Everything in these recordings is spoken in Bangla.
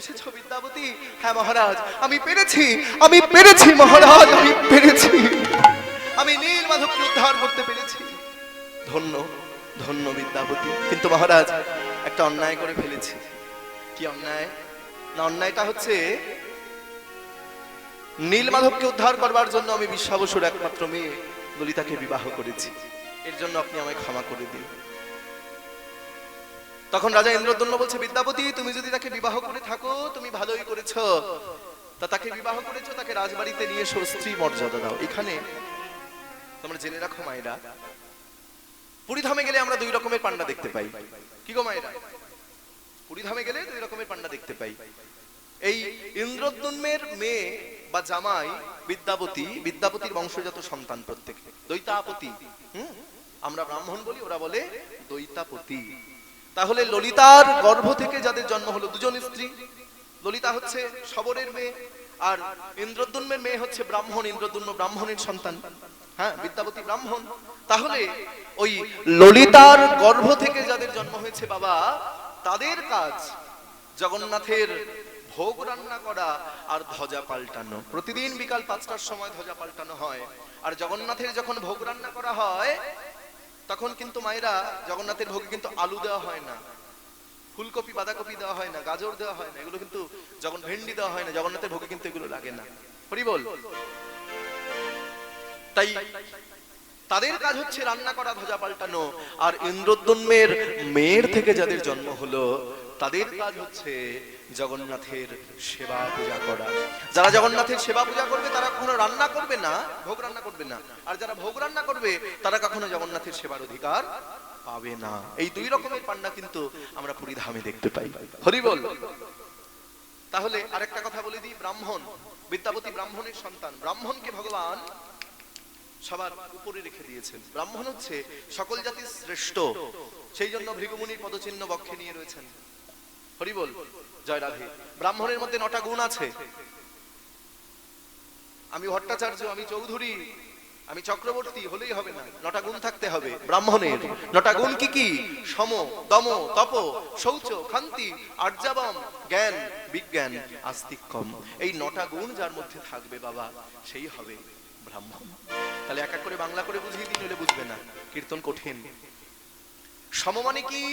এসেছ বিদ্যাপতি হ্যাঁ মহারাজ, আমি পেরেছি আমি পেরেছি মহারাজ, আমি পেরেছি। আমি নীল মাধবকে উদ্ধার করতে পেরেছি। ধন্য ধন্য বিদ্যাপতি কিন্তু মহারাজ, একটা অন্যায় করে ফেলেছি। কি অন্যায়? না, অন্যায়টা হচ্ছে নীল মাধবকে উদ্ধার করবার জন্য আমি বিশ্বাবসুর একমাত্র মেয়ে ললিতাকে বিবাহ করেছি। এর জন্য আপনি আমায় ক্ষমা করে দিন। তখন রাজা ইন্দ্রদন্য বলছে, বিদ্যাপতি, তুমি যদি তাকে বিবাহ করে থাকো, তুমি ভালোই করেছ। তা তাকে বিবাহ করেছ, তাকে রাজবাড়িতে নিয়ে এসো, স্ত্রী মর্যাদা দাও। এখানে তোমরা জেনে রাখো মায়েরা, পুরীধামে গেলে আমরা দুই রকমের পান্ডা দেখতে পাই। কি গো মায়েরা? পুরীধামে গেলে দুই রকমের পান্ডা দেখতে পাই। এই ইন্দ্রদ্যুম্নের মেয়ে বা জামাই বিদ্যাপতি, বিদ্যাপতির বংশজাত সন্তান প্রত্যেক। দৈতাপতি হুম? আমরা ব্রাহ্মণ বলি, ওরা বলে দৈতাপতি তাহলে ললিতার গর্ভ থেকে যাদের জন্ম হলো, দুজন স্ত্রী। ললিতা হচ্ছে শবরের মেয়ে আর ইন্দ্রদ্যুম্নের মেয়ে হচ্ছে ব্রাহ্মণ, ইন্দ্রদ্যুম্ন ব্রাহ্মণের সন্তান। হ্যাঁ বিদ্যাপতি ব্রাহ্মণ। তাহলে ওই ললিতার গর্ভ থেকে যাদের জন্ম হয়েছে বাবা, তাদের কাজ জগন্নাথের ভোগ রান্না করা আর ধ্বজা পাল্টানো। প্রতিদিন বিকাল পাঁচটার সময় ধ্বজা পাল্টানো হয়। আর জগন্নাথের যখন ভোগ রান্না করা হয় তখন কিন্তু মায়েরা জগন্নাথের ভোগে কিন্তু আলু দেওয়া হয় না, ফুলকপি, বাঁধাকপি দেওয়া হয় না, গাজর দেওয়া হয় না, এগুলো কিন্তু যখন ভেন্ডি দেওয়া হয় না, জগন্নাথের ভোগে কিন্তু এগুলো লাগে না। হরি বল তাই তাদের কাজ হচ্ছে রান্না করা ধ্বজা পাল্টানো, আর ইন্দ্রদ্যুম্নের মেয়ের থেকে যাদের জন্ম হলো, তাদের কাজ হচ্ছে জগন্নাথের সেবা পূজা করা। যারা জগন্নাথের সেবা পূজা করবে, তারা কখনো রান্না করবে না, ভোগ রান্না করবে না। আর যারা ভোগ রান্না করবে, তারা কখনো জগন্নাথের সেবার অধিকার পাবে না। এই দুই রকমের পান্ডা কিন্তু আমরা পুরী ধামে দেখতে পাই। হরি বল। তাহলে আরেকটা কথা বলে দিই, ব্রাহ্মণ। বিদ্যাপতি ব্রাহ্মণের সন্তান। ব্রাহ্মণকে ভগবান সবার উপরে রেখে দিয়েছেন। ব্রাহ্মণ হচ্ছে সকল জাতির শ্রেষ্ঠ। সেই জন্য ভৃগুমুনির পদচিহ্ন বক্ষে নিয়ে রয়েছেন। হরি বল। জয় রাধে। ব্রাহ্মণের মধ্যে নটা গুণ আছে। আমি ভট্টাচার্য, আমি চৌধুরী, আমি চক্রবর্তী, হলেই হবে না। নটা গুণ থাকতে হবে ব্রাহ্মণের। নটা গুণ কি কি? সম, দম, তপ, শৌচ, খান্তি, আর্যাবম, জ্ঞান, বিজ্ঞান আস্তিক্যম এই নটা গুণ যার মধ্যে থাকবে বাবা, সেই হবে ব্রাহ্মণ। তাহলে এক এক করে বাংলা করে বুঝিয়ে দিন বুঝবে না। কীর্তন কঠিন। সম মানে কি?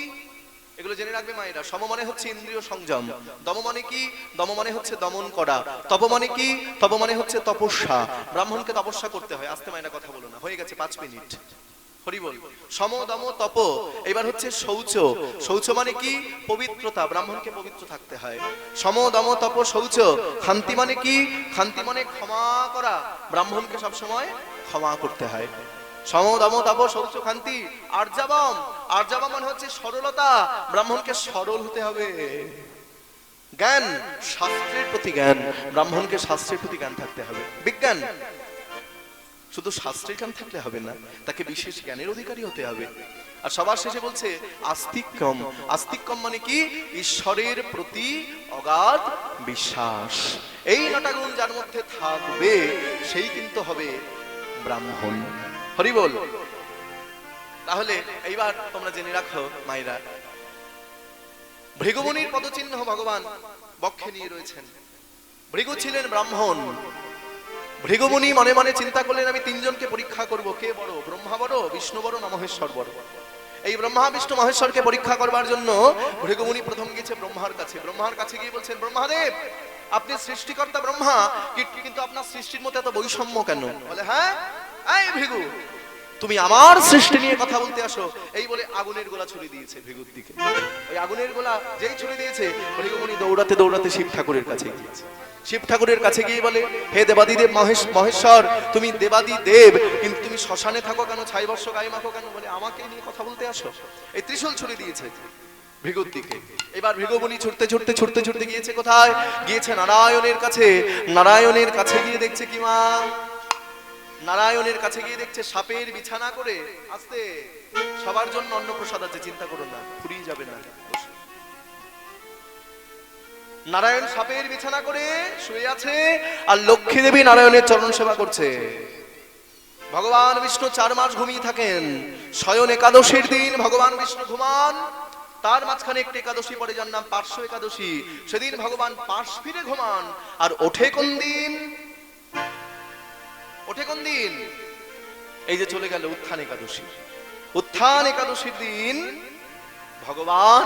এগুলো জেনে রাখবে মায়েরা। সম মানে হচ্ছে ইন্দ্রিয় সংযম। দম মানে কি? দম মানে হচ্ছে দমন করা। তপ মানে কি? তপ মানে হচ্ছে তপস্যা। ব্রাহ্মণকে তপস্যা করতে হয়। আস্তে মায়েরা কথা বলো না। হয়ে গেছে পাঁচ মিনিট। তপ। এবার হচ্ছে শৌচ। শৌচ মানে কি? পবিত্রতা। ব্রাহ্মণকে পবিত্র থাকতে হয়। সম, দম, তপ, শৌচ। খান্তি মানে কি? খান্তি মানে ক্ষমা করা। ব্রাহ্মণকে সবসময় ক্ষমা করতে হয়। সম দম তপ শৌচ খান্তি, আর্যাবম। আর্যাবম মানে হচ্ছে সরলতা, ব্রাহ্মণকে সরল হতে হবে। জ্ঞান, শাস্ত্রের প্রতি জ্ঞান, ব্রাহ্মণকে শাস্ত্রের প্রতি জ্ঞান থাকতে হবে। বিজ্ঞান, শুধু শাস্ত্রের জ্ঞান থাকলে হবে না, তাকে বিশেষ জ্ঞানের অধিকারী হতে হবে। আর সবার শেষে বলছে, আস্তিক্যম। আস্তিক্যম মানে কি? ঈশ্বরের প্রতি অগাধ বিশ্বাস। এই নটা যার মধ্যে থাকবে, সেই কিন্তু হবে ব্রাহ্মণ। হরি বল। তাহলে এইবার তোমরা জেনে রাখো, মায়েরা ভৃগুমুনির পদচিহ্ন ভগবান বক্ষে নিয়ে রয়েছেন। ভৃগু ছিলেন ব্রাহ্মণ। ভৃগুমুনি মনে মনে চিন্তা করলেন, আমি তিনজনকে পরীক্ষা করব, কে বড়? ব্রহ্মা বড়, বিষ্ণু বড় না মহেশ্বর বড়? এই ব্রহ্মা, বিষ্ণু, মহেশ্বরকে পরীক্ষা করবার জন্য ভৃগুমুনি প্রথম গিয়েছে ব্রহ্মার কাছে। ব্রহ্মার কাছে গিয়ে বলছেন, ব্রহ্মাদেব, আপনি সৃষ্টিকর্তা ব্রহ্মা কিন্তু আপনার সৃষ্টির মধ্যে এত বৈষম্য কেন? বলে হ্যাঁ এই ভৃগু। তুমি আমার সৃষ্টি নিয়ে কথা বলতে আসো। এই বলে আগুনের গোলা ছুড়ে দিয়েছে ভৃগুর দিকে। ওই আগুনের গোলা যেই ছুড়ে দিয়েছে দৌড়াতে দৌড়াতে শিব ঠাকুরের কাছে গিয়েছে। শিব ঠাকুরের কাছে গিয়ে বলে, হে মহেশ মহেশ্বর, তুমি দেবাদি দেব কিন্তু তুমি শ্মশানে থাকো কেন? ছাই বর্ষ গায়ে মাখো কেন? বলে, আমাকে নিয়ে কথা বলতে আসো। এই ত্রিশূল ছুড়ে দিয়েছে ভৃগুর দিকে। এবার ভৃগুমুনি ছুটতে ছুটতে ছুটতে ছুটতে গিয়েছে কোথায়? গিয়েছে নারায়ণের কাছে। নারায়ণের কাছে গিয়ে দেখছে কি মা? নারায়ণের কাছে গিয়ে দেখছে সাপের বিছানা করে আস্তে। সবার জন্য অন্ন প্রসাদ আছে, চিন্তা করো না, ফুরিয়ে যাবে না। নারায়ণ সাপের বিছানা করে শুয়ে আছে আর লক্ষ্মী দেবী নারায়ণের চরণ সেবা করছে। ভগবান বিষ্ণু চার মাস ঘুমিয়ে থাকেন। স্বয়ন একাদশীর দিন ভগবান বিষ্ণু ঘুমান। তার মাঝখানে একটি একাদশী পরে যার নাম পার্শ্ব একাদশী। সেদিন ভগবান পাশ ফিরে ঘুমান। আর ওঠে কোন দিন? ওঠে কোন দিন? এই যে চলে গেল উত্থান একাদশী। উত্থান একাদশীর দিন ভগবান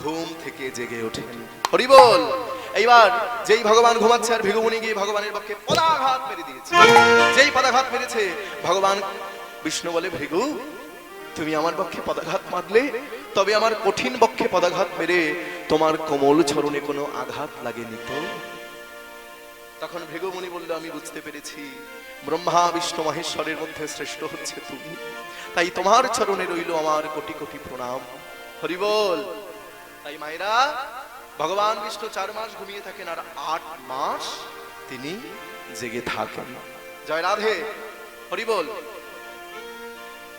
ঘুম থেকে জেগে ওঠে। হরি বল এইবার যেই ভগবান ঘুমাচ্ছে আর ভিগুমুনি গিয়ে ভগবানের পক্ষে পদাঘাত মেরে দিয়েছে। যেই পদাঘাত মেরেছে ভগবান বিষ্ণু বলে ভৃগু তুমি আমার পক্ষে পদাঘাত মারলে তবে আমার কঠিন পক্ষে পদাঘাত মেরে তোমার কোমল চরণে কোনো আঘাত লাগেনি তো? তখন ভৃগুমুনি বলল, আমি বুঝতে পেরেছি। ব্রহ্মা, বিষ্ণু, মহেশ্বরের মধ্যে শ্রেষ্ঠ হচ্ছে তুমি। তাই তোমার চরণে রইল আমার কোটি কোটি প্রণাম। হরি বল। তাই মায়েরা, ভগবান বিষ্ণু চার মাস ঘুমিয়ে থাকেন আর আট মাস তিনি জেগে থাকেন। জয় রাধে। হরি বল।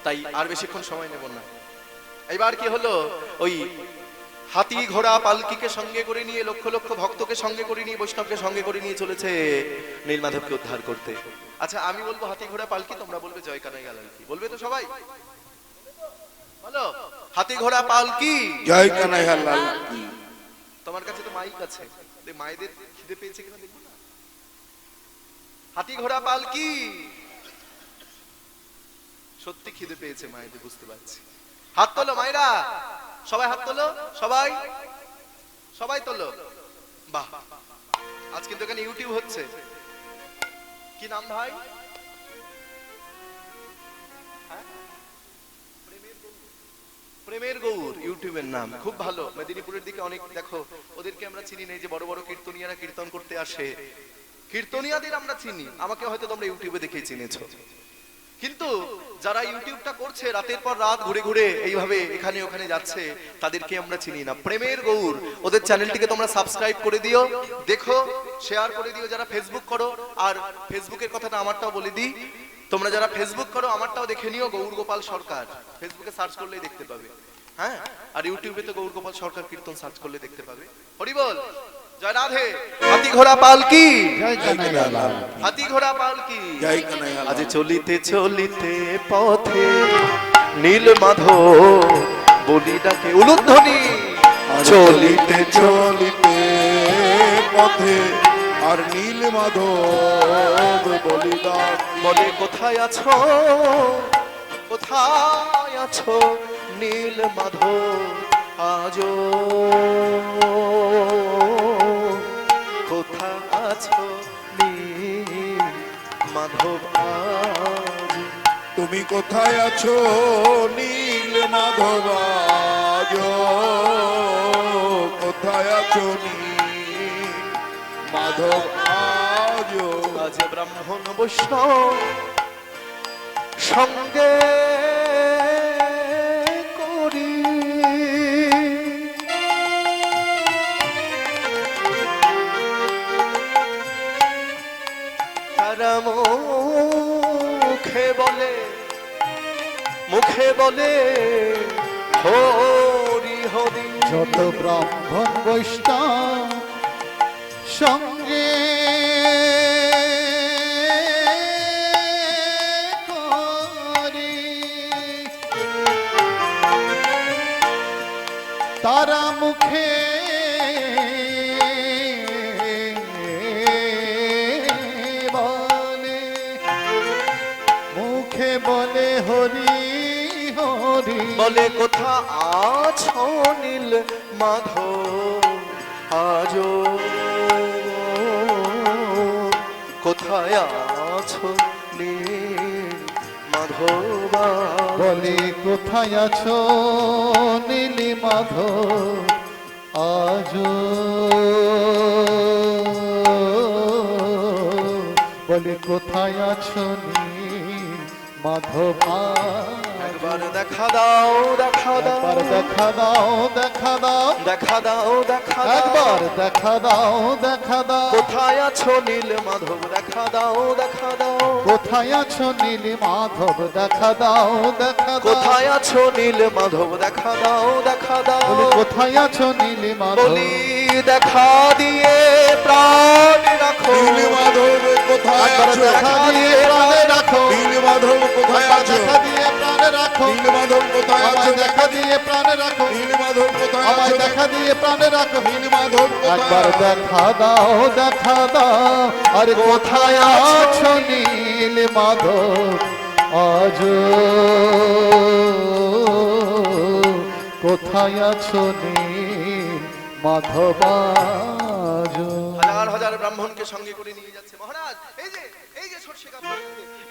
তাই আর বেশিক্ষণ সময় নেব না। এবার কি হলো? ওই হাতি ঘোড়া পালকিকে সঙ্গে করে নিয়ে লক্ষ লক্ষ ভক্তকে সঙ্গে করে নিয়ে বৈষ্ণবকে সঙ্গে করে নিয়ে চলেছে নীলমাধবকে উদ্ধার করতে। আচ্ছা আমি বলব হাতি ঘোড়া পালকি তোমরা বলবে জয় কানাই কি বলবে তো সবাই? বলো হাতি ঘোড়া পালকি? জয় কানাইয়া লাল কি তোমার কাছে তো মাইক আছে। মায়েদের খিদে পেয়েছে কিনা দেখব না? হাতি ঘোড়া পালকি? সত্যি খিদে পেয়েছে মায়েদের বুঝতে পারছি। হাত তোলো মায়েরা। সবাই হাত তোলো, সবাই। সবাই তোলো। বাহ। আজ কিন্তু এখানে ইউটিউব হচ্ছে। কি নাম ভাই? প্রেমের গৌর। প্রেমের গৌর ইউটিউবের নাম। খুব ভালো। মেদিনীপুরের দিকে অনেক দেখো, ওদেরকে আমরা চিনি নেই যে বড় বড় কীর্তনিয়ারা কীর্তন করতে আসে। কীর্তনিয়াদের আমরা চিনি। আমাকে হয়তো তোমরা ইউটিউবে দেখেই চিনেছো। কিন্তু যারা ইউটিউবটা করছে, রাতের পর রাত ঘুরে ঘুরে এইভাবে এখানে ওখানে যাচ্ছে, তাদেরকে আমরা চিনি না। প্রেমের গৌর, ওদের চ্যানেলটিকে তোমরা সাবস্ক্রাইব করে দিও, দেখো শেয়ার করে দিও যারা ফেসবুক করো, আর ফেসবুকের কথাটা আমারটাও বলে দিই, তোমরা যারা ফেসবুক করো, আমারটাও দেখে নিও গৌর গোপাল সরকার। ফেসবুকে সার্চ করলেই দেখতে পাবে। হ্যাঁ? আর ইউটিউবে তো গৌর গোপাল সরকার কীর্তন সার্চ করলে দেখতে পাবে। হরি বল! জয় হাতি ঘোড়া পালকি হাতি ঘোড়া পালকি আজ চলিতে চলিতে পথে নীল মাধব বলি ডাকে উলুধ্বনি চলিতে চলিতে পথে আর নীল মাধব বলিদান বলে কোথায় আছো? কোথায় আছো নীল মাধব? আজ তুমি কোথায় আছো? নীল মাধব কোথায় আছো নীল মাধব? আজ ব্রাহ্মণ বৈষ্ণব সঙ্গে বলে হরি হরি যত ব্রাহ্মণ বৈষ্ণব বলে, কোথা আছো নীল মাধো আজ কোথায় আছো নীল মাধব? বলে, কোথায় আছো নীলি মাধো আজ বলে, কোথায় আছো নীল মাধব? একবার দেখা দাও দেখা একবার দেখা দাও দেখা দাও। দেখা দাও দেখা দাও। একবার দেখা দাও দেখা দাও। কোথায় আছো নীল মাধব? দেখা দাও দেখা দাও। কোথায় আছো নীলি মাধব? দেখা দাও দেখা দাও। কোথায় আছো নীল মাধব? দেখা দাও দেখা দাও। কোথায় আছো নীলি মাধব? বলি দেখা দিয়ে প্রাণ রাখো। নীল মাধব কোথায় আছো? দেখা দিয়ে প্রাণে রাখো। নীল মাধব কোথায় আছো? দেখা দিয়ে প্রাণে রাখো। নীল মাধব কোথায় আছো? দেখা দিয়ে প্রাণে রাখো। নীল মাধব কোথায় আছো? দেখা দিয়ে প্রাণে রাখো। নীল মাধব একবার দেখা দাও দেখা দাও। আর কোথায় আছো? নীল মাধব? আজ কোথায় আছো নীল মাধব? আজ হাজার হাজার ব্রাহ্মণকে সঙ্গে করে নিয়ে যাচ্ছে। মহারাজ এই যে এই যে সর্ষে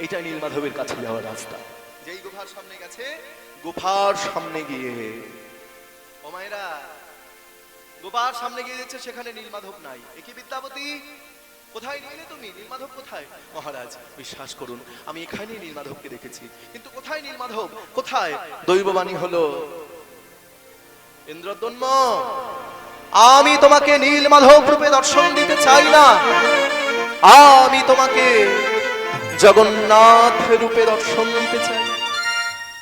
এইটা নীল মাধবের কাছে যাওয়ার রাস্তা। যেই গুফার সামনে গেছে গুফার সামনে গিয়ে ও মায়েরা গুফার সামনে গিয়ে যাচ্ছে সেখানে নীল মাধব নাই। একই বিদ্যাপতি? কোথায় নিলে তুমি? নীলমাধব কোথায়? মহারাজ বিশ্বাস করুন আমি এখানে নীলমাধবকে দেখেছি। কিন্তু কোথায় নীলমাধব কোথায়? দৈববাণী হলো ইন্দ্রদন্ম আমি তোমাকে নীল মাধব রূপে দর্শন দিতে চাই না। আমি তোমাকে জগন্নাথ রূপে দর্শন দিতে চাই।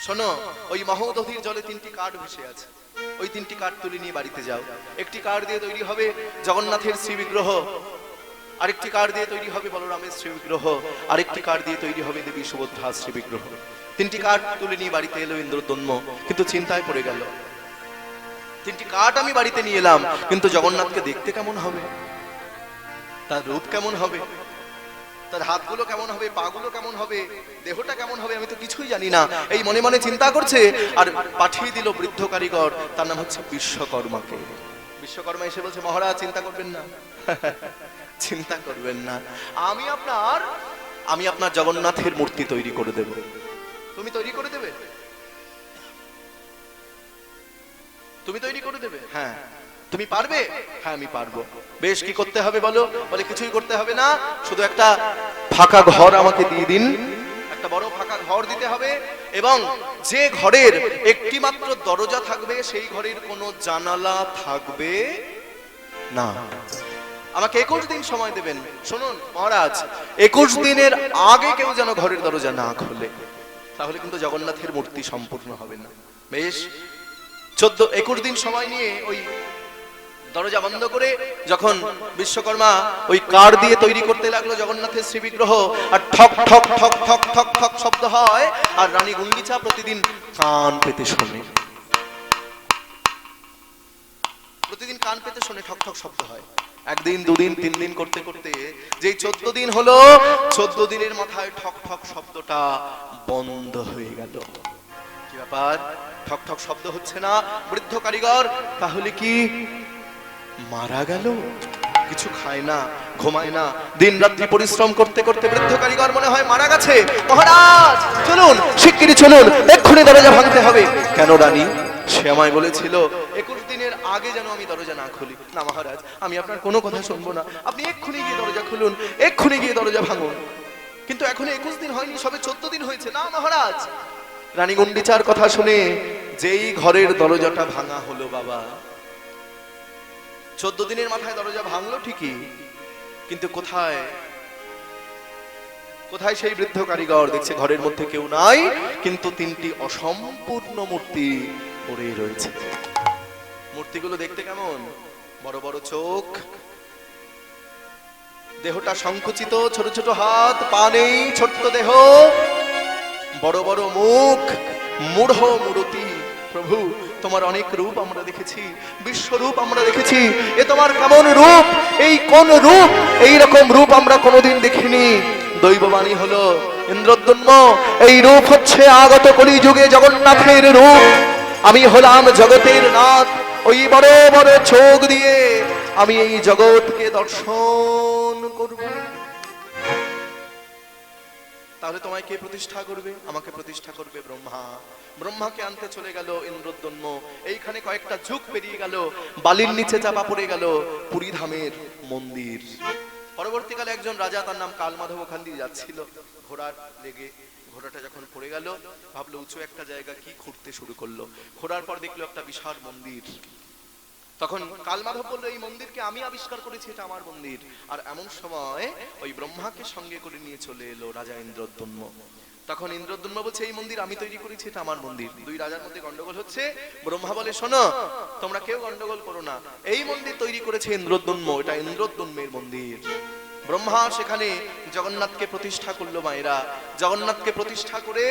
শোনো, ওই মহোদধির জলে তিনটি কাঠ ভেসে আছে। ওই তিনটি কাঠ তুলে নিয়ে বাড়িতে যাও। একটি কাঠ দিয়ে তৈরি হবে জগন্নাথের শ্রী বিগ্রহ আরেকটি কাঠ দিয়ে তৈরি হবে বলরামের শ্রী বিগ্রহ আরেকটি কাঠ দিয়ে তৈরি হবে দেবী সুভদ্রার শ্রী বিগ্রহ তিনটি কাঠ তুলে নিয়ে বাড়িতে এলো ইন্দ্রদন্ম কিন্তু চিন্তায় পড়ে গেল। তিনটি কাঠ আমি বাড়িতে নিয়ে এলাম, কিন্তু জগন্নাথকে দেখতে কেমন হবে? তার রূপ কেমন হবে? তার হাতগুলো কেমন হবে, পাগুলো কেমন হবে, দেহটা কেমন হবে, আমি তো কিছুই জানি না। এই মনে মনে চিন্তা করছে, আর পাঠিয়ে দিল বৃদ্ধ কারিগর, তার নাম হচ্ছে বিশ্বকর্মাকে। বিশ্বকর্মা এসে বলছে, মহারাজ, চিন্তা করবেন না। চিন্তা করবেন না। আমি আপনার আমি আপনার জগন্নাথের মূর্তি তৈরি করে দেব। তুমি তৈরি করে দেবে? তুমি তৈরি করে দেবে? হ্যাঁ। তুমি পারবে? হ্যাঁ আমি পারব। বেশ, কি করতে হবে বলো? বলে কিছুই করতে হবে না। শুধু একটা ফাঁকা ঘর আমাকে দিয়ে দিন। একটা বড় ফাঁকা ঘর দিতে হবে। এবং যে ঘরের একটি মাত্র দরজা থাকবে, সেই ঘরের কোনো জানালা থাকবে না। আমাকে একুশ দিন সময় দেবেন। শুনুন, মহারাজ, একুশ দিনের আগে কেউ যেন ঘরের দরজা না খোলে, তাহলে কিন্তু জগন্নাথের মূর্তি সম্পূর্ণ হবে না। বেশ, চোদ্দ, একুশ দিন সময় নিয়ে ওই দরজা বন্ধ করে যখন বিশ্বকর্মা ওই কার দিয়ে তৈরি করতে লাগল জগন্নাথের শ্রী বিগ্রহ আর ঠক ঠক ঠক ঠক ঠক ঠক শব্দ হয়, আর রানী গুঙ্গিচা প্রতিদিন কান পেতে শোনে। প্রতিদিন কান পেতে শোনে, ঠক ঠক শব্দ হয়। একদিন, দুদিন, তিন দিন করতে করতে যেই চোদ্দ দিন হলো, চোদ্দ দিনের মাথায় ঠক ঠক শব্দটা বন্ধ হয়ে গেল। কি ব্যাপার? ঠক ঠক শব্দ হচ্ছে না? বৃদ্ধ কারিগর, তাহলে কি মারা গেল? কিছু খায় না, ঘুমায় না। দিন রাত্রি পরিশ্রম করতে করতে বৃদ্ধ কারিগর মনে হয় মারা গেছে। মহারাজ, চলুন, শিগগিরই চলুন, এক্ষুনি দরজা ভাঙতে হবে। কেন রানী? সে আমায় বলেছিল, একুশ দিনের আগে যেন আমি দরজা না খুলি। না, মহারাজ, আমি আপনার কোনো কথা শুনব না। আপনি এক্ষুনি গিয়ে দরজা খুলুন, এক্ষুনি গিয়ে দরজা ভাঙুন। কিন্তু এখন একুশ দিন হয়নি, সবে চোদ্দ দিন হয়েছে। না, মহারাজ। রানী গুন্ডিচার কথা শুনে, যেই ঘরের দরজাটা ভাঙা হলো, বাবা চোদ্দ দিনের মাথায় দরজা ভাঙলো ঠিকই, কিন্তু কোথায়? কোথায় সেই বৃদ্ধ কারিগর? দেখছে ঘরের মধ্যে কেউ নাই, কিন্তু তিনটি অসম্পূর্ণ মূর্তি পড়ে রয়েছে। মূর্তিগুলো দেখতে কেমন? বড় বড় চোখ, দেহটা সংকুচিত, ছোট ছোট হাত, পা নেই, ছোট্ট দেহ, বড় বড় মুখ, মূঢ় মূরতি, প্রভু। তোমার অনেক রূপ আমরা দেখেছি, বিশ্বরূপ আমরা দেখেছি, এ তোমার কেমন রূপ? এই কোন রূপ? এই রকম রূপ আমরা কোনোদিন দেখিনি। দৈববাণী হলো ইন্দ্রদ্যন্ম এই রূপ হচ্ছে আগত কলি যুগে জগন্নাথের রূপ। আমি হলাম জগতের নাথ। ওই বড় বড় চোখ দিয়ে আমি এই জগৎকে দর্শন করব। তাহলে তোমায় কে প্রতিষ্ঠা করবে? আমাকে প্রতিষ্ঠা করবে ব্রহ্মা। ব্রহ্মাকে আনতে চলে গেল ইন্দ্রদ্যন্ম এইখানে কয়েকটা যুগ পেরিয়ে গেল, বালির নিচে চাপা পড়ে গেল পুরীধামের মন্দির। পরবর্তীকালে একজন রাজা, তার নাম কালমাধব ওখান দিয়ে যাচ্ছিল। ঘোড়ার লেগে ঘোড়াটা যখন পড়ে গেল, ভাবলো, উঁচু একটা জায়গা কি খুঁড়তে শুরু করল। ঘোড়ার পর দেখল একটা বিশাল মন্দির। তখন কালমাধব বলল, এই মন্দিরকে আমি আবিষ্কার করেছি, এটা আমার মন্দির। আর এমন সময় ওই ব্রহ্মাকে সঙ্গে করে নিয়ে চলে এলো রাজা ইন্দ্রদ্যম্ম তখন ইন্দ্রদ্যম্ম বলছে, এই মন্দির আমি তৈরি করেছি, এটা আমার মন্দির। দুই রাজার মধ্যে গন্ডগোল হচ্ছে। ব্রহ্মা বলে, শোনো, তোমরা কেউ গন্ডগোল করো না। এই মন্দির তৈরি করেছে ইন্দ্রদ্যম্ম এটা ইন্দ্রদ্যম্মের মন্দির। ব্রহ্মা সেখানে জগন্নাথকে প্রতিষ্ঠা করল মায়েরা। জগন্নাথকে প্রতিষ্ঠা করে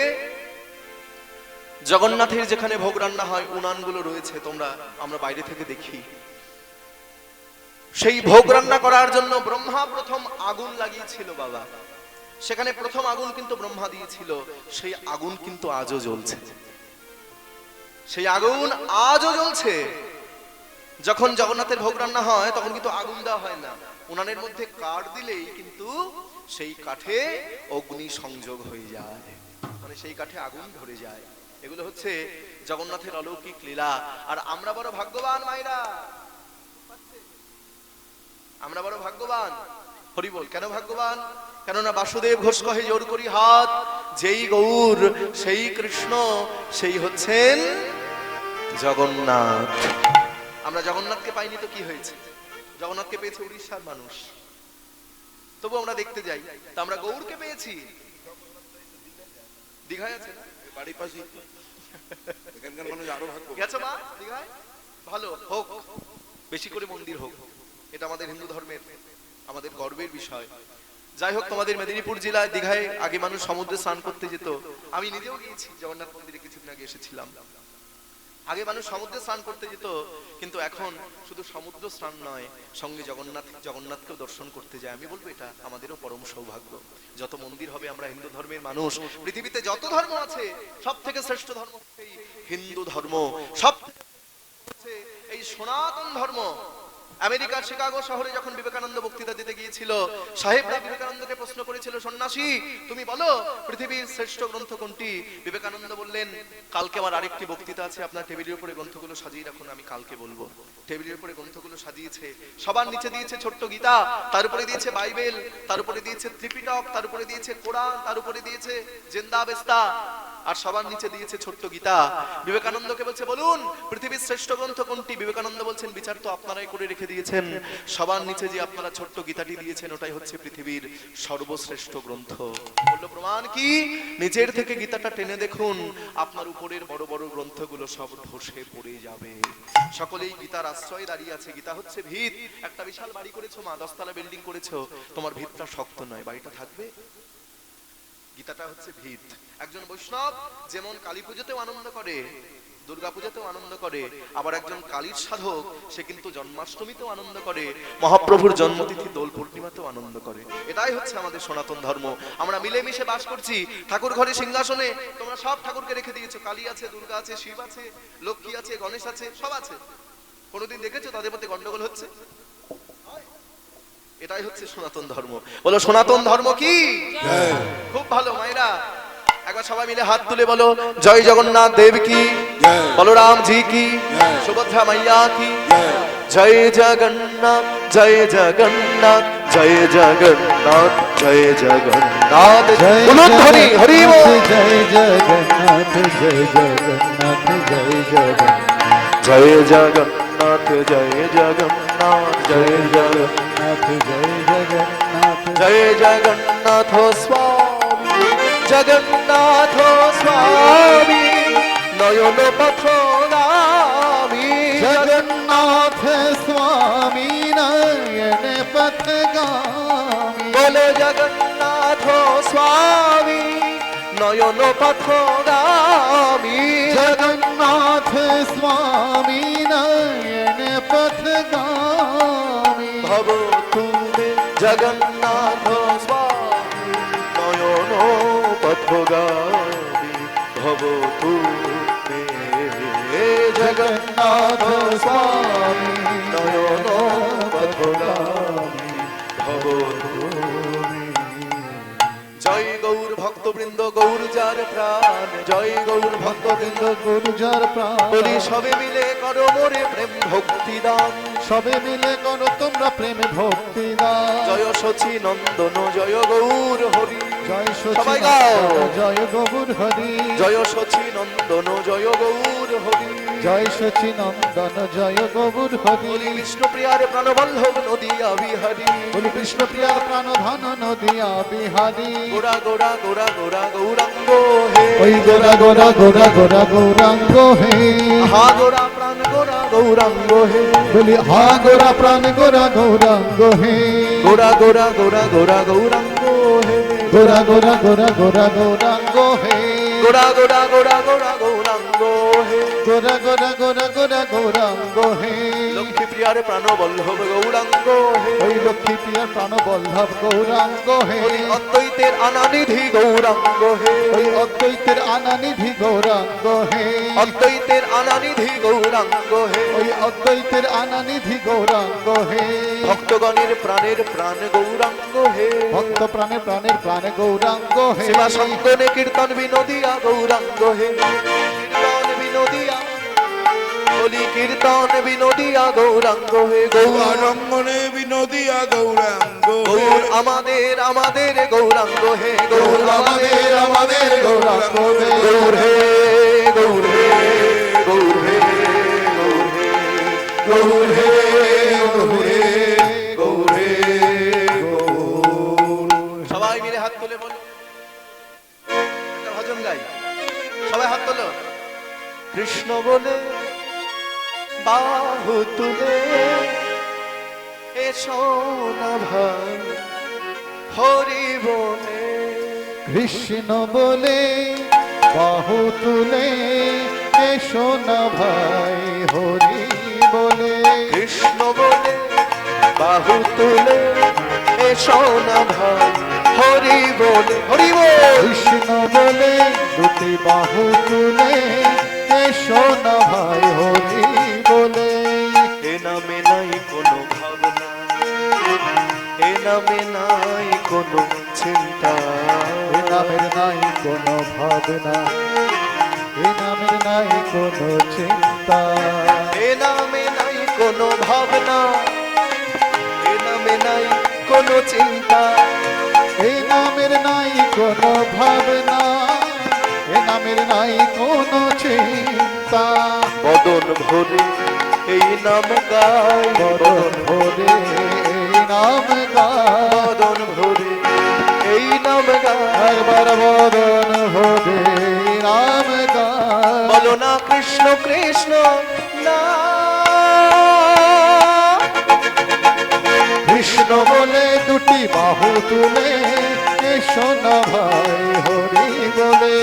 জগন্নাথের যেখানে ভোগ রান্না হয়, উনানগুলো রয়েছে, তোমরা, আমরা বাইরে থেকে দেখি। সেই ভোগ রান্না করার জন্য ব্রহ্মা প্রথম আগুন লাগিয়েছিল, বাবা। সেখানে প্রথম আগুন কিন্তু ব্রহ্মা দিয়েছিল, সেই আগুন কিন্তু আজও জ্বলছে। সেই আগুন আজও জ্বলছে। যখন জগন্নাথের ভোগ রান্না হয়, তখন কিন্তু আগুন দেওয়া হয় না। উনানের মধ্যে কাঠ দিলেই কিন্তু সেই কাঠে অগ্নি সংযোগ হয়ে যায়। মানে সেই কাঠে আগুন ধরে যায়। এগুলো হচ্ছে জগন্নাথের অলৌকিক লীলা। আর আমরা বড় ভাগ্যবান মাইরা আমরা বড় ভাগ্যবান। হরি বল কেন ভাগ্যবান? কেননা বাসুদেব ঘোষ কহে, জোর করি হাত, যেই গৌর, সেই কৃষ্ণ, সেই হচ্ছেন জগন্নাথ। আমরা জগন্নাথকে পাইনি তো কি হয়েছে? জগন্নাথকে পেয়েছে উড়িষ্যার মানুষ। তবু আমরা দেখতে যাই। তা আমরা গৌরকে পেয়েছি। দীঘায় আছে না? বাড়ির পাশেই এখানকার মানুষ আরও ভাগ্য গেছো মা? দীঘায়? ভালো, হোক। বেশি করে মন্দির হোক। এটা আমাদের হিন্দু ধর্মের, আমাদের গর্বের বিষয়। যাই হোক, তোমাদের মেদিনীপুর জেলায় দীঘায় আগে মানুষ সমুদ্রে স্নান করতে যেত। আমি নিজেও গিয়েছি জগন্নাথ মন্দিরে কিছুদিন আগে এসেছিলাম। আগে মানুষ সমুদ্রে স্নান করতে যেত, কিন্তু এখন শুধু সমুদ্র স্নান নয়, সঙ্গে জগন্নাথ, জগন্নাথকেও দর্শন করতে যায়। আমি বলব এটা আমাদেরও পরম সৌভাগ্য। যত মন্দির হবে, আমরা হিন্দু ধর্মের মানুষ, পৃথিবীতে যত ধর্ম আছে সব থেকে শ্রেষ্ঠ ধর্ম হিন্দু ধর্ম। সব এই সনাতন ধর্ম। আমেরিকার শিকাগো শহরে যখন বিবেকানন্দ বক্তৃতা দিতে গিয়েছিল, সাহেবরা বিবেকানন্দকে প্রশ্ন করেছিল, সন্ন্যাসী, তুমি বলো, পৃথিবীর শ্রেষ্ঠ গ্রন্থ কোনটি? বিবেকানন্দ বললেন, কালকে আমার আরেকটি বক্তৃতা আছে, আপনার টেবিলের উপরে গ্রন্থগুলো সাজিয়ে রাখুন, আমি কালকে বলব। টেবিলের উপরে গ্রন্থগুলো সাজিয়েছে, সবার নিচে দিয়েছে ছোট্ট গীতা, তার উপরে দিয়েছে বাইবেল, তার উপরে দিয়েছে ত্রিপিটক, তার উপরে দিয়েছে কোরআন, তার উপরে দিয়েছে জেন্দা বেস্তা। আর সবার নিচে দিয়েছে ছোট্ট গীতা। বিবেকানন্দকে বলছে, বলুন, পৃথিবীর শ্রেষ্ঠ গ্রন্থ কোনটি? বিবেকানন্দ বলছেন, বিচার তো আপনারাই করে রেখে দিয়েছেন। সবার নিচে যে আপনারা ছোট্ট গীতাটি দিয়েছেন, ওটাই হচ্ছে পৃথিবীর সর্বশ্রেষ্ঠ গ্রন্থ। বলল, প্রমাণ কি? নিচের থেকে গীতাটা টেনে দেখুন, আপনার উপরের বড় বড় গ্রন্থগুলো সব ধসে পড়ে যাবে। সকলেই গীতার আশ্রয়ে দাঁড়িয়ে আছে। গীতা হচ্ছে ভিত। একটা বিশাল বাড়ি করেছ মা, দশতলা বিল্ডিং করেছ। তোমার ভিতটা শক্ত নয়, বাড়িটা থাকবে? গীতাটা হচ্ছে ভিত। একজন বৈষ্ণব যেমন কালী পুজোতেও আনন্দ করে, দুর্গা পুজোতেও আনন্দ করে, আবার একজন কালীর সাধক, সে কিন্তু জন্মাষ্টমীতেও আনন্দ করে, মহাপ্রভুর জন্মতিথি, দোল পূর্ণিমাতেও আনন্দ করে। এটাই হচ্ছে আমাদের সনাতন ধর্ম। আমরা মিলেমিশে বাস করছি, ঠাকুর ঘরে সিংহাসনে, তোমরা সব ঠাকুরকে রেখে দিয়েছ। কালী আছে, দুর্গা আছে, শিব আছে, লক্ষ্মী আছে, গণেশ আছে, সব আছে। কোনোদিন দেখেছ তাদের মধ্যে গন্ডগোল হচ্ছে? এটাই হচ্ছে সনাতন ধর্ম। বলো সনাতন ধর্ম কি? খুব ভালো মায়েরা। একবার সবাই মিলে হাত তুলে বলো জয় জগন্নাথ দেব কি? বলরাম জি কি? সুভদ্রা মাইয়া কি? জয়। জগন্নাথ জয় জগন্নাথ জয় জগন্নাথ জয় জগন্নাথ হরি বল। জয় জগন্নাথ জয় জগন্নাথ জয় জগন্নাথ। জয় জগন্নাথ জয় জগন্নাথ। जय जगन्नाथ जय जगन्नाथ जय जगन्नाथ स्वामी जगन्नाथ स्वामी नयन पथ गामी जगन्नाथ स्वामी नयन पथ गामी बोलो जगन्नाथ स्वामी নয়ন পথগামী জগন্নাথ স্বামী নয়ন পথগামী ভব তুমি জগন্নাথ স্বামী। নয়ন পথগামী ভব তুমি জগন্নাথ স্বামী। নয়ন পথগামী ভব তুমি ভক্তবৃন্দ গৌর যার প্রাণ। জয় গৌর ভক্তবৃন্দ। গৌরজার প্রাণ। বলি সবে মিলে করো মোরে প্রেম ভক্তি দান। সবে মিলে করো তোমরা প্রেম ভক্তি দান। জয় সচি নন্দন জয় গৌর হরি। সবাই গাও। জয় গৌর হরি। জয় শচী নন্দন জয় গৌর হরি। জয় সচি নন্দন জয় গৌর হরি। বলি বিষ্ণুপ্রিয়ার প্রাণবল্লভ নদিয়া বিহারী বলি কৃষ্ণ প্রিয়া প্রাণ ধন নদিয়া বিহারী গোরা গোরা গোরা গোরা গৌরাঙ্গ হে। ওই গোরা গোরা গোরা গোরা গৌরাঙ্গ হে। হা গোরা প্রাণ গোরা গৌরাঙ্গ হে। বলি হা গোরা প্রাণ গোরা গৌরাঙ্গ হে। গোরা গোরা গোরা গোরা গৌরাঙ্গ গোরা গোরা গোরা গোরা গৌরাঙ্গ হে গোরা গোরা গোরা গোরা গৌরাঙ্গ হে গোরা গোরা গোরা গোরা গৌরাঙ্গ হে লক্ষ্মী প্রিয়ার প্রাণ বল্লভ গৌরাঙ্গ হে ওই লক্ষ্মী প্রিয় প্রাণ বল্লভ গৌরাঙ্গ হে ওই অদ্বৈতের আনানিধি গৌরাঙ্গ হে ওই অদ্বৈতের আনানিধি গৌরাঙ্গ হে অদ্বৈতের আনানিধি গৌরাঙ্গ হে ওই অদ্বৈতের আনানিধি গৌরাঙ্গ হে ভক্তগণের প্রাণের প্রাণ গৌরাঙ্গ হে ভক্ত প্রাণে প্রাণের প্রাণ গৌরাঙ্গ হে সেবা সঙ্গনে কীর্তন বিনোদিয়া গৌরাঙ্গ হে বিনোদিয়া। কীর্তন বিনোদিয়া গৌরাঙ্গ হে গৌর গৌরঙ্গনে বিনোদিয়া গৌরাঙ্গ গৌর আমাদের আমাদের গৌরাঙ্গ হে গৌর। আমাদের আমাদের গৌরাঙ্গ হে গৌর হে গৌর হে গৌর হে গৌর হে গৌর কৃষ্ণ বলে বাহু তুলে এসো না ভাই হরি বলে কৃষ্ণ বলে বাহু তুলে এসো না ভাই হরি বলে কৃষ্ণ বলে বাহু তুলে এসো না ভাই হরি বলে হরি বল কৃষ্ণ বলে দুটি বাহু তুলে এসো না ভাই হরি বলে। এ নামে নাই কোনো ভাবনা এ নামে নাই কোনো চিন্তা। এ নামের নাই কোনো ভাবনা এ নামের নাই কোনো চিন্তা। এ নামে নাই কোনো ভাবনা এ নামে নাই কোনো চিন্তা। এ নামের নাই কোনো ভাবনা। এ নামের নাই কোনো চিন্তা। বদন ভরে এই নাম গাই বদন ভরে এই নাম গায়। বদন ভরে এই নাম গাই বদন ভরে নাম বলো না কৃষ্ণ কৃষ্ণ না। কৃষ্ণ বলে দুটি বাহু তুলে এসো না ভাই হরি বলে।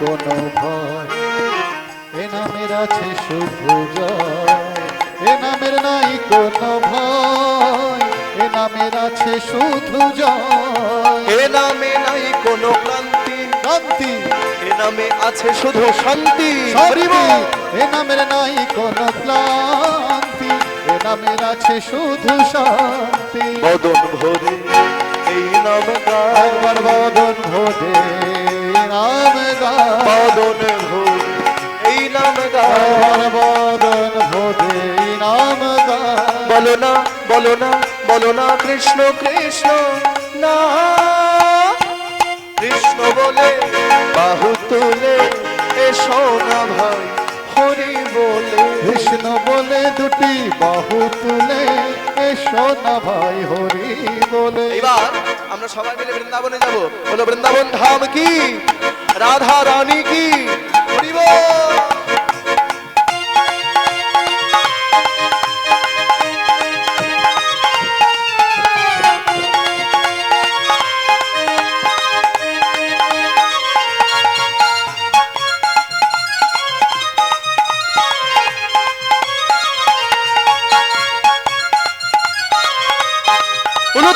কোনো ভয়। এ নামের আছে শুধু জয় এ নামের নাই কোনো ভয়। এ নামের আছে শুধু জয় এ নামে নাই কোনো ক্লান্তি। শান্তি এ নামে আছে শুধু শান্তি। শান্তি। এ নামের নাই কোনো ক্লান্তি। এ নামের আছে শুধু শান্তি। বদন ভরে এই নাম গায়। বদন বলো না বলো না বলো না কৃষ্ণ কৃষ্ণ না। কৃষ্ণ বলে বাহু তুলে এসো না ভাই। হরি বলে কৃষ্ণ বলে দুটি বাহু তুলে এসো না ভাই। হরি বলে। এবার আমরা সবাই মিলে বৃন্দাবনে যাব। বলো বৃন্দাবন ধাম কি? রাধা রানী কি? হরি বল।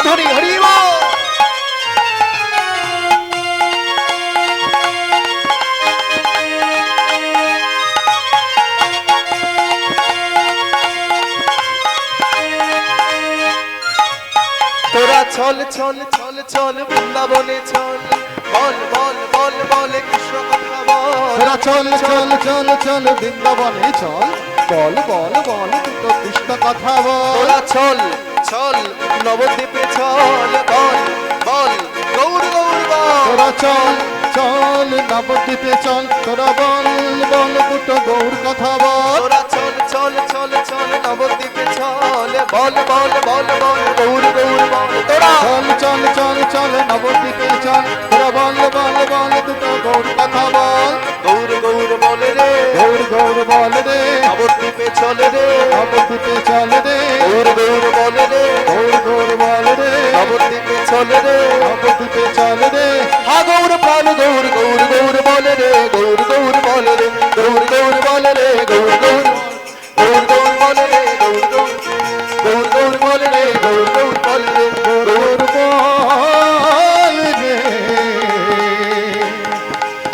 ধরি হরিবা তোরা চল চল চল চল বৃন্দাবনে চল বল বল বল বল কৃষ্ণ কথা বল। তোরা চল চল চল চল বৃন্দাবনে চল বল বল বল দুটো কৃষ্ণ কথা বল। তোরা চল চল নবদ্বীপে চল বল বল গৌর গৌর তোরা চল চল নবদ্বীপে চল তোরা বল বল দুটো গৌর কথা বল। তোরা চল চল চল চল নবদ্বীপে চল বল বল বল বল গৌর গৌর বল। তোরা চল চল চল চল নবদ্বীপে চল তোরা বল গৌর গৌর গৌর বল রে, গৌর গৌর বল রে, গৌর গৌর বল রে, গৌর গৌর গৌর গৌর বল রে, গৌর গৌর গৌর গৌর বল রে, গৌর গৌর বল রে, গৌর বল রে।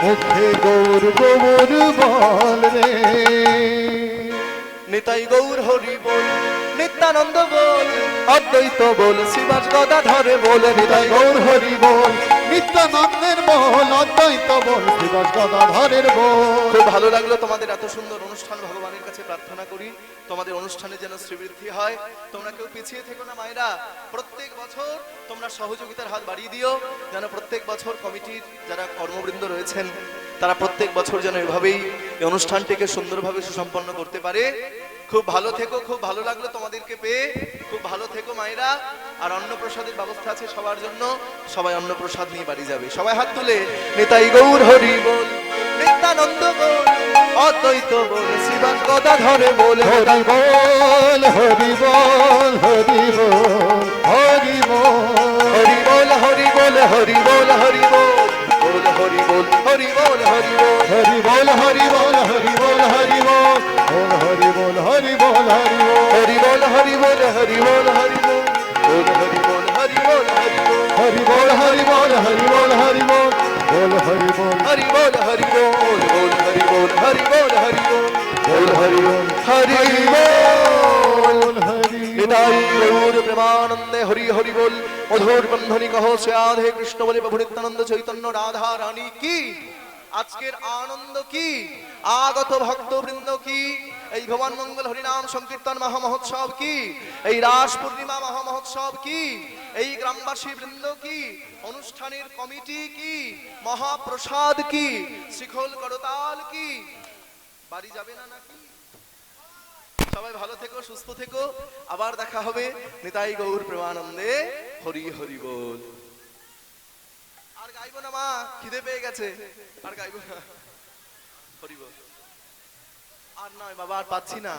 মুখে গৌর গৌর রে। নিতাই গৌর হরি বল, নিত্যানন্দ বল, অদ্বৈত বল শিবাজ গদা ধরে বল হৃদয় গৌর হরি বল নিত্যানন্দের খুব ভালো লাগল তোমাদের এত সুন্দর অনুষ্ঠান, ভগবানের কাছে প্রার্থনা করি। তোমাদের অনুষ্ঠানে যেন শ্রীবৃদ্ধি হয়। তোমরা কেউ পিছিয়ে থেকো না মায়েরা। প্রত্যেক বছর তোমরা সহযোগিতার হাত বাড়িয়ে দিও। যেন প্রত্যেক বছর কমিটির যারা কর্মবৃন্দ রয়েছেন, তারা প্রত্যেক বছর যেন এভাবেই এই অনুষ্ঠানটিকে সুন্দরভাবে সুসম্পন্ন করতে পারে। খুব ভালো থেকো খুব ভালো লাগল তোমাদেরকে পেয়ে খুব ভালো থেকো মায়েরা আর অন্নপ্রসাদের ব্যবস্থা আছে সবার জন্য সবাই অন্নপ্রসাদ নিয়ে বাড়ি যাবে সবাই হাত তুলে নেতাই গৌর হরি বল নিত্যানন্দ বল অদ্বৈত বল শিবাস গদা ধরে বল হরি বল হরি বল হরি বল হরি বল হরি বল হরি বল হরি বল হরি বল হরি বল হরি বল হরি বল হরি বল হরি বল হরি বল হরি বল बोल हरि बोल हरि हरि बोल हरि बोल हरि बोल हरि बोल बोल हरि बोल हरि बोल हरि बोल हरि बोल हरि बोल हरि बोल बोल हरि बोल हरि बोल हरि बोल बोल हरि बोल हरि बोल हरि बोल बोल हरि बोल हरि बोल हरि গৌর প্রেমানন্দে হরি হরি বল মধুর বন্ধনী কহ সে আধে কৃষ্ণ বলে প্রভু নিত্যানন্দ চৈতন্য রাধা রানী কি আজকের আনন্দ কি আগত ভক্তবৃন্দ কি এই ভবন মঙ্গল হরিনাম সংকীর্তন মহা মহোৎসব কি? এই রাস পূর্ণিমা মহা মহোৎসব কি? এই গ্রামবাসী বৃন্দ কি? অনুষ্ঠানের কমিটি কি? মহাপ্রসাদ কি? শিখল করতাল কি? বাড়ি যাবে না নাকি? সবাই ভালো থেকো, সুস্থ থেকো। আবার দেখা হবে নিতাই গৌর প্রেমানন্দে। হরি হরি বল। আর গাইবো না মা, খিদে পেয়ে গেছে। আর গাইবো না। হরি বল। আর নয় বাবা আর পাচ্ছি না।